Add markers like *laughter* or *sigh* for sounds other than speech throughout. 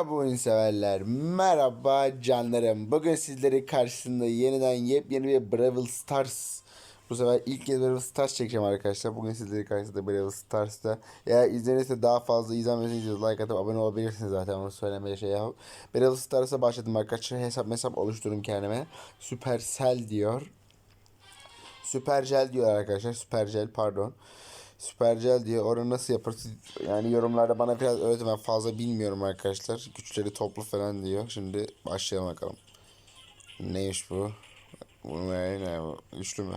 Merhaba oyun severler, merhaba canlarım. Bugün sizleri karşısında yeniden yepyeni bir Brawl Stars. Bu sefer ilk kez Brawl Stars çekeceğim arkadaşlar. Bugün sizleri karşısında Brawl Stars'ta. Eğer izlenirse daha fazla izlenmesini like atıp abone olabilirsiniz zaten onu söylemeye şey yap. Brawl Stars'a başladım arkadaşlar. Hesap hesap oluşturdum kendime. Supercell diyor. Süpercel diyor arkadaşlar. Süpercel pardon. Süpercel diyor. Onu nasıl yaparız? Yani yorumlarda bana biraz öğretin. Ben fazla bilmiyorum arkadaşlar. Güçleri toplu falan diyor. Şimdi başlayalım bakalım. Neymiş bu? Bu ne? ne bu? Üçlü mü?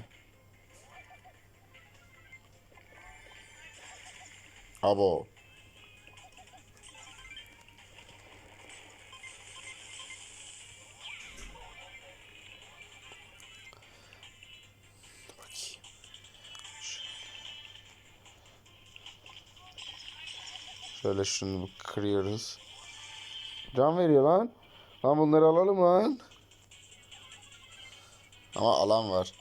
Abo. Şöyle şunu kırıyoruz. Can veriyor lan. Lan bunları alalım lan. Ama alan var.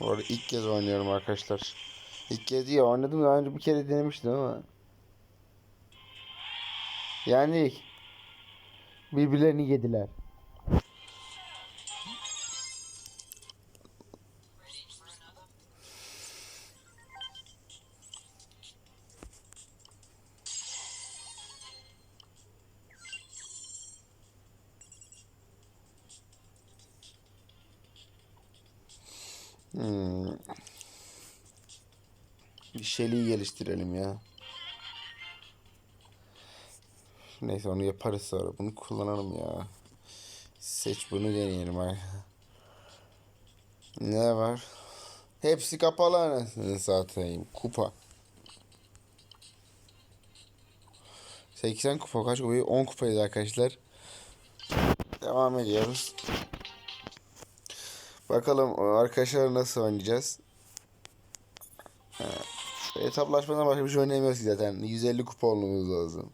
Bu arada ilk kez oynuyorum arkadaşlar. İlk kez değil oynadım daha önce bir kere denemiştim ama. Yani birbirlerini yediler. Hmm. Bir şeyliği geliştirelim ya. Neyse onu yaparız sonra. Bunu kullanalım ya. Seç bunu deneyelim ay. Ne var? Hepsi kapalı anasını satayım. Kupa. 80 kupa kaç kupayı? 10 kupayız arkadaşlar. Devam ediyoruz. Bakalım arkadaşlar nasıl oynayacağız. Ha. Etaplaşmadan başka bir şey oynayamıyoruz zaten. 150 kupa lazım.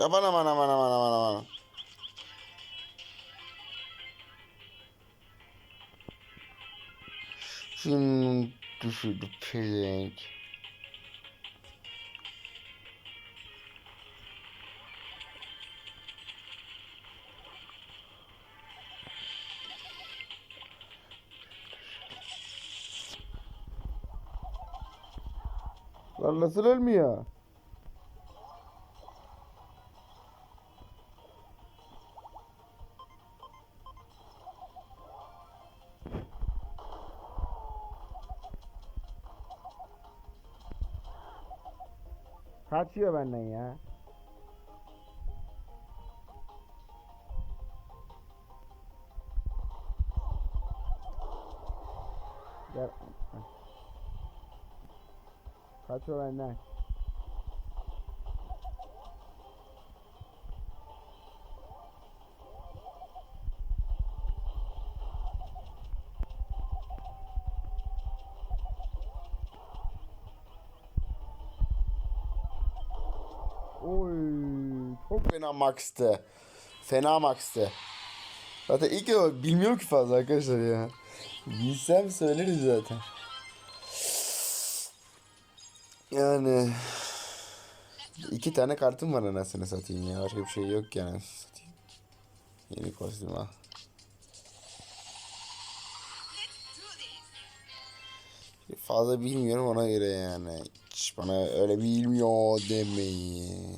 Aman aman aman aman aman aman. Şimdi düşürdü pezevenk. Lan nasıl ölmüyor? Kaçıyor benden ya. Gel. Kaçıyor benden. Oy, çok fena max'tı. Fena max'tı. Zaten ilk bilmiyorum ki fazla arkadaşlar ya. Bilsem söyleriz zaten. Yani iki tane kartım var anasını satayım ya. Başka bir şey yok yani. Satayım. Yeni kostüm ha. Fazla bilmiyorum ona göre yani. Hiç bana öyle bilmiyor demeyin.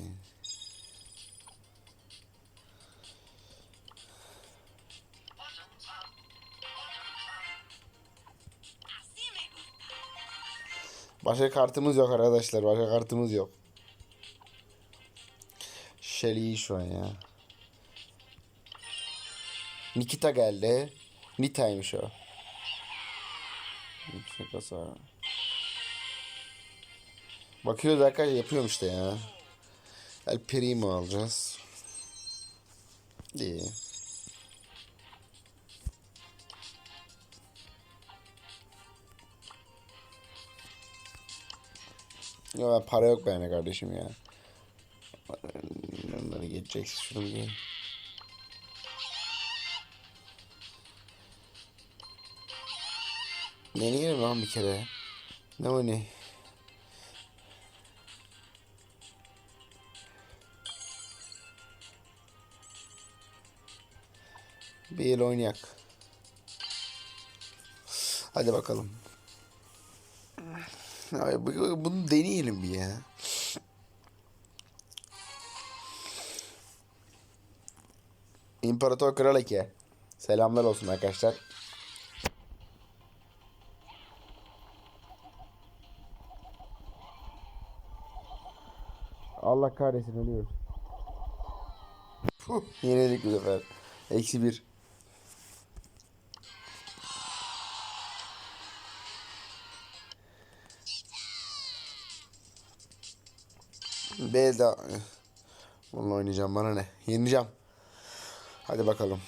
Başka kartımız yok arkadaşlar. Başka kartımız yok. Shelly şu an ya. Nikita geldi. Nita'ymış o. Şakası. Bakıyoruz arkadaşlar yapıyorum işte ya. El Primo alacağız. İyi. Ya ben para yok bende kardeşim ya. Onları geçeceksin şunu bir. Deneyelim lan bir kere. Ne o ne? Bir el oynayak. Hadi bakalım. Ay, bu- bunu deneyelim bir ya. İmparator Kral Eke. Selamlar olsun arkadaşlar. Allah kahretsin ölüyoruz. Yenildik bu sefer. Eksi bir. Beyda. Bununla oynayacağım bana ne? Yeneceğim. Hadi bakalım.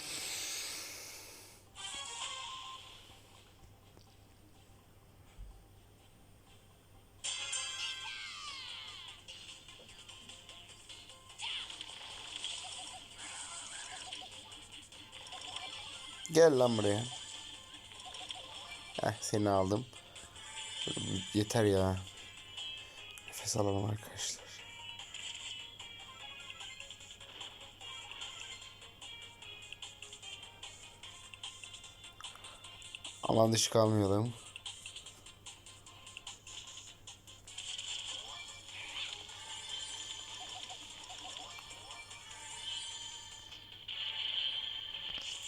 Gel lan buraya. Heh, seni aldım. Yeter ya. Nefes alalım arkadaşlar. Aman dışı kalmayalım.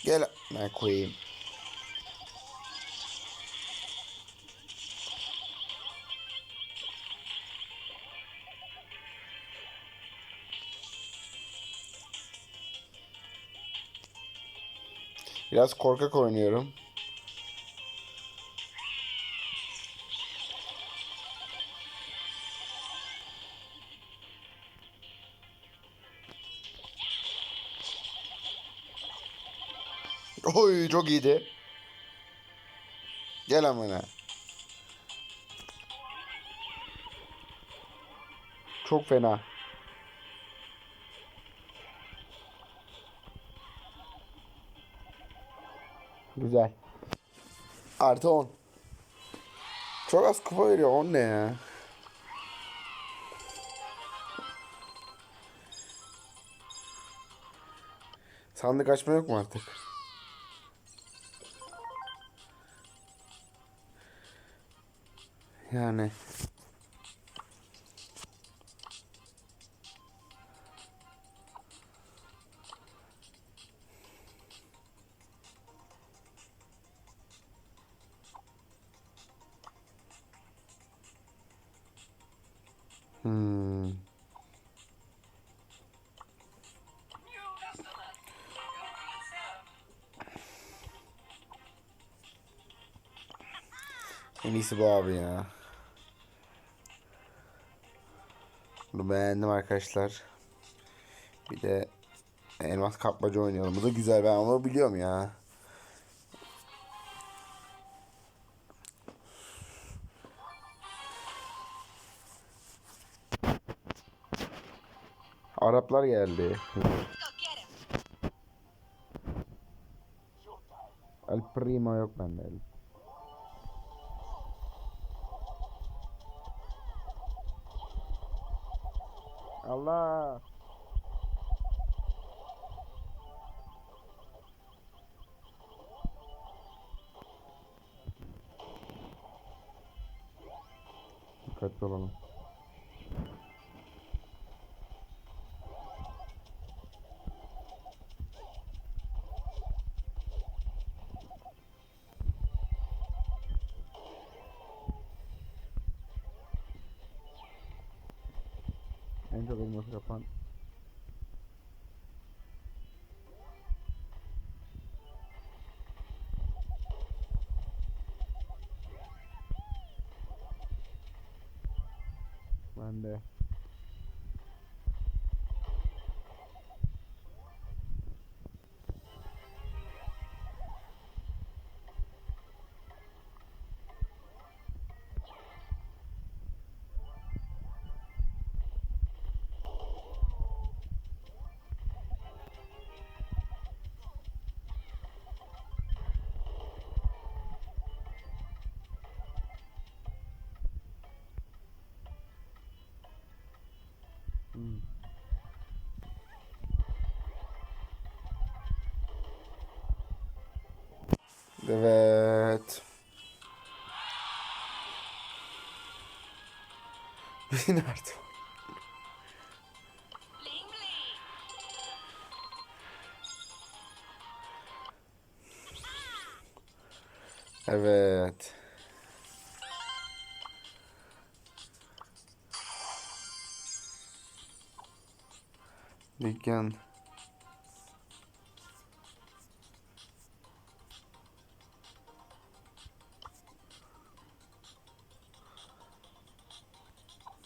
Gel ben koyayım. Biraz korkak oynuyorum. Oy çok iyiydi. Gel amına. Çok fena. Güzel. Artı 10. Çok az kupa veriyor. 10 ne ya? Sandık açma yok mu artık? Yani. Hmm. En iyisi bu abi ya. Bunu beğendim arkadaşlar. Bir de elmas kapmaca oynayalım. Bu da güzel ben onu biliyorum ya. Araplar geldi. El Primo yok bende. El. Allah. En çok elması yapan Evet. *laughs* Nerede? Evet. Dükkan.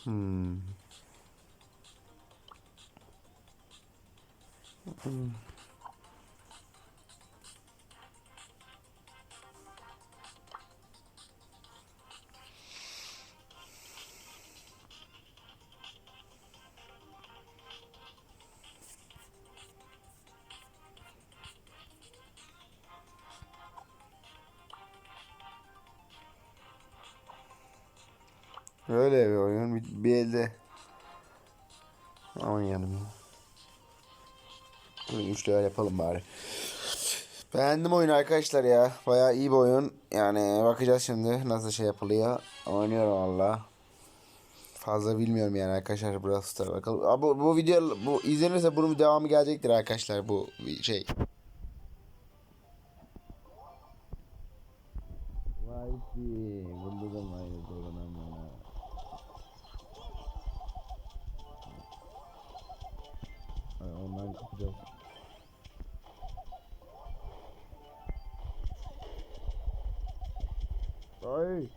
Hmm. Hmm. Öyle bir oyun. Bir, bir elde. Bunu üçlü öyle yapalım bari. Beğendim oyunu arkadaşlar ya. Bayağı iyi bir oyun. Yani bakacağız şimdi nasıl şey yapılıyor. Oynuyorum valla. Fazla bilmiyorum yani arkadaşlar Brawl Stars bakalım. Aa, bu, bu video bu izlenirse bunun devamı gelecektir arkadaşlar bu şey. Vay ki, Deus, Deus. Sai!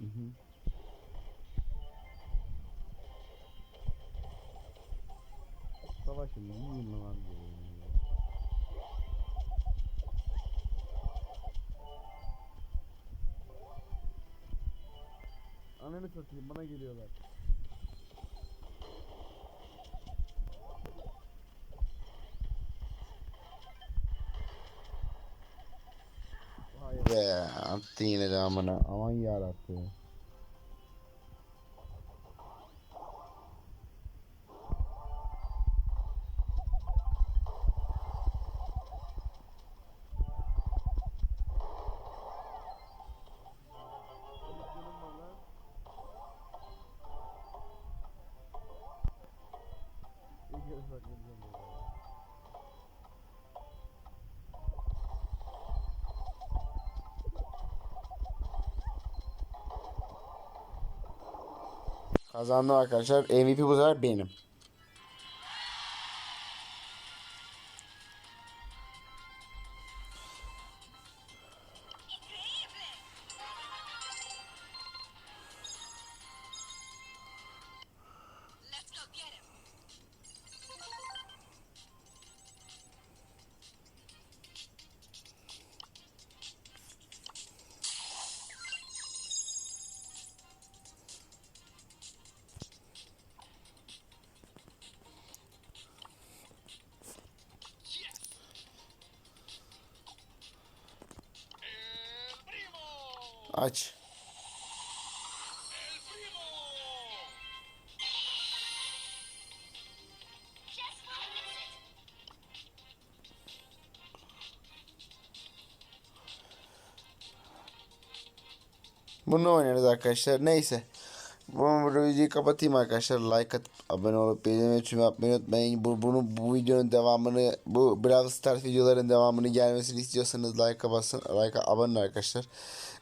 Uhum. Tava achando. Né? Ananı satayım bana geliyorlar. Vay be attı yine de amına aman yarabbim. Kazandım arkadaşlar. MVP bu sefer benim. Aç. Bunu oynarız arkadaşlar. Neyse. Bu, videoyu kapatayım arkadaşlar. Like atıp abone olup beğenmeyi tüm yapmayı unutmayın. Bu, bunu, bu videonun devamını bu Brawl Stars videoların devamını gelmesini istiyorsanız like basın. Like abone arkadaşlar.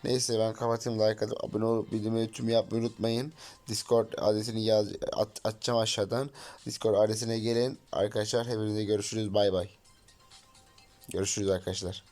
Neyse ben kapatayım. Like atıp abone olup videoyu tüm yapmayı unutmayın. Discord adresini yaz, at, atacağım aşağıdan. Discord adresine gelin. Arkadaşlar hepinize görüşürüz. Bay bay. Görüşürüz arkadaşlar.